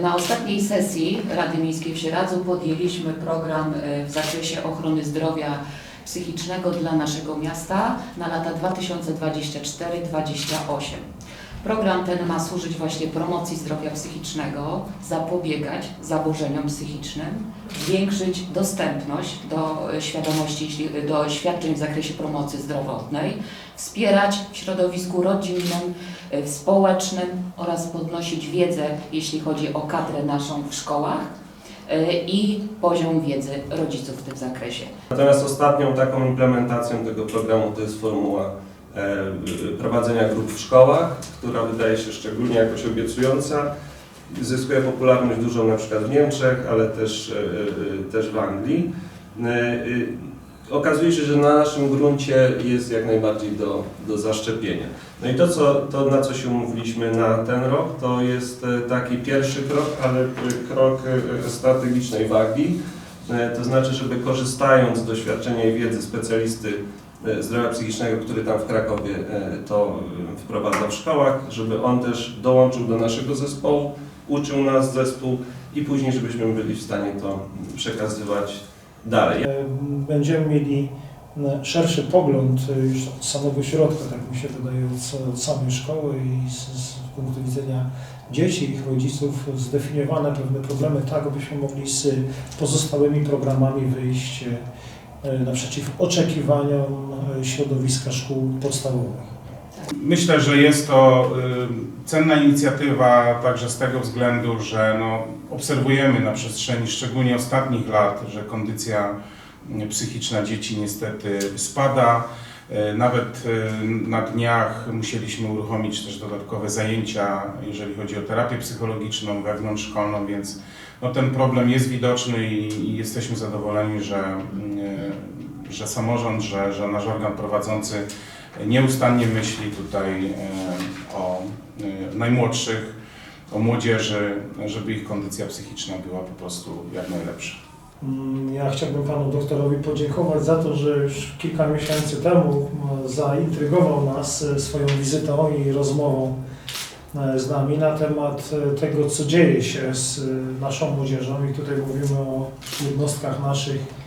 Na ostatniej sesji Rady Miejskiej w Sieradzu podjęliśmy program e, w zakresie ochrony zdrowia psychicznego dla naszego miasta na lata 2024-2028. Program ten ma służyć właśnie promocji zdrowia psychicznego, zapobiegać zaburzeniom psychicznym, zwiększyć dostępność do e, świadomości, jeśli- do świadczeń w zakresie promocji zdrowotnej, wspierać w środowisku rodzinnym, e, społecznym oraz podnosić wiedzę, jeśli chodzi o kadrę naszą w szkołach e, i poziom wiedzy rodziców w tym zakresie. Natomiast ostatnią taką implementacją tego programu to jest formuła e, prowadzenia grup w szkołach, która wydaje się szczególnie jakoś obiecująca. Zyskuje popularność dużą na przykład w Niemczech, ale też, e, e, też w Anglii. E, e, Okazuje się, że na naszym gruncie jest jak najbardziej do, do zaszczepienia. No i to, co, to, na co się umówiliśmy na ten rok, to jest e, taki pierwszy krok, ale e, krok e, strategicznej wagi. E, To znaczy, żeby korzystając z doświadczenia i wiedzy specjalisty e, zdrowia psychicznego, który tam w Krakowie e, to e, wprowadza w szkołach, żeby on też dołączył do naszego zespołu, uczył nas zespół i później, żebyśmy byli w stanie to przekazywać dalej. E, Będziemy mieli e, szerszy pogląd e, już od samego środka, tak mi się wydaje, od, samej szkoły i z, z punktu widzenia dzieci ich rodziców zdefiniowane pewne problemy, tak abyśmy mogli z pozostałymi programami wyjść e, naprzeciw oczekiwaniom e, środowiska szkół podstawowych. Myślę, że jest to y, cenna inicjatywa także z tego względu, że no, obserwujemy na przestrzeni szczególnie ostatnich lat, że kondycja psychiczna dzieci niestety spada. Y, Nawet y, na dniach musieliśmy uruchomić też dodatkowe zajęcia, jeżeli chodzi o terapię psychologiczną wewnątrzszkolną, więc no, ten problem jest widoczny i, jesteśmy zadowoleni, że, y, że samorząd, że, że nasz organ prowadzący nieustannie myśli tutaj e, o e, najmłodszych, o młodzieży, żeby ich kondycja psychiczna była po prostu jak najlepsza. Mm, Ja chciałbym panu doktorowi podziękować za to, że już kilka miesięcy temu m, zaintrygował nas e, swoją wizytą i rozmową e, z nami na temat e, tego, co dzieje się z naszą młodzieżą. I tutaj mówimy o jednostkach naszych,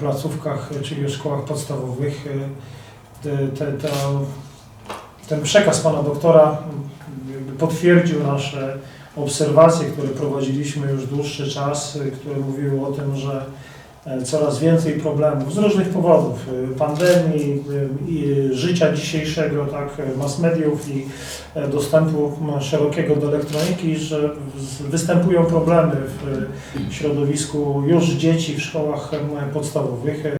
placówkach, czyli o szkołach podstawowych. Te, te, te, ten przekaz pana doktora m, jakby potwierdził nasze obserwacje, które prowadziliśmy już dłuższy czas, y, które mówiły o tym, że e, coraz więcej problemów z różnych powodów, y, pandemii, y, życia dzisiejszego, tak, mass mediów i e, dostępu szerokiego do elektroniki, że występują problemy w środowisku już dzieci w szkołach podstawowych.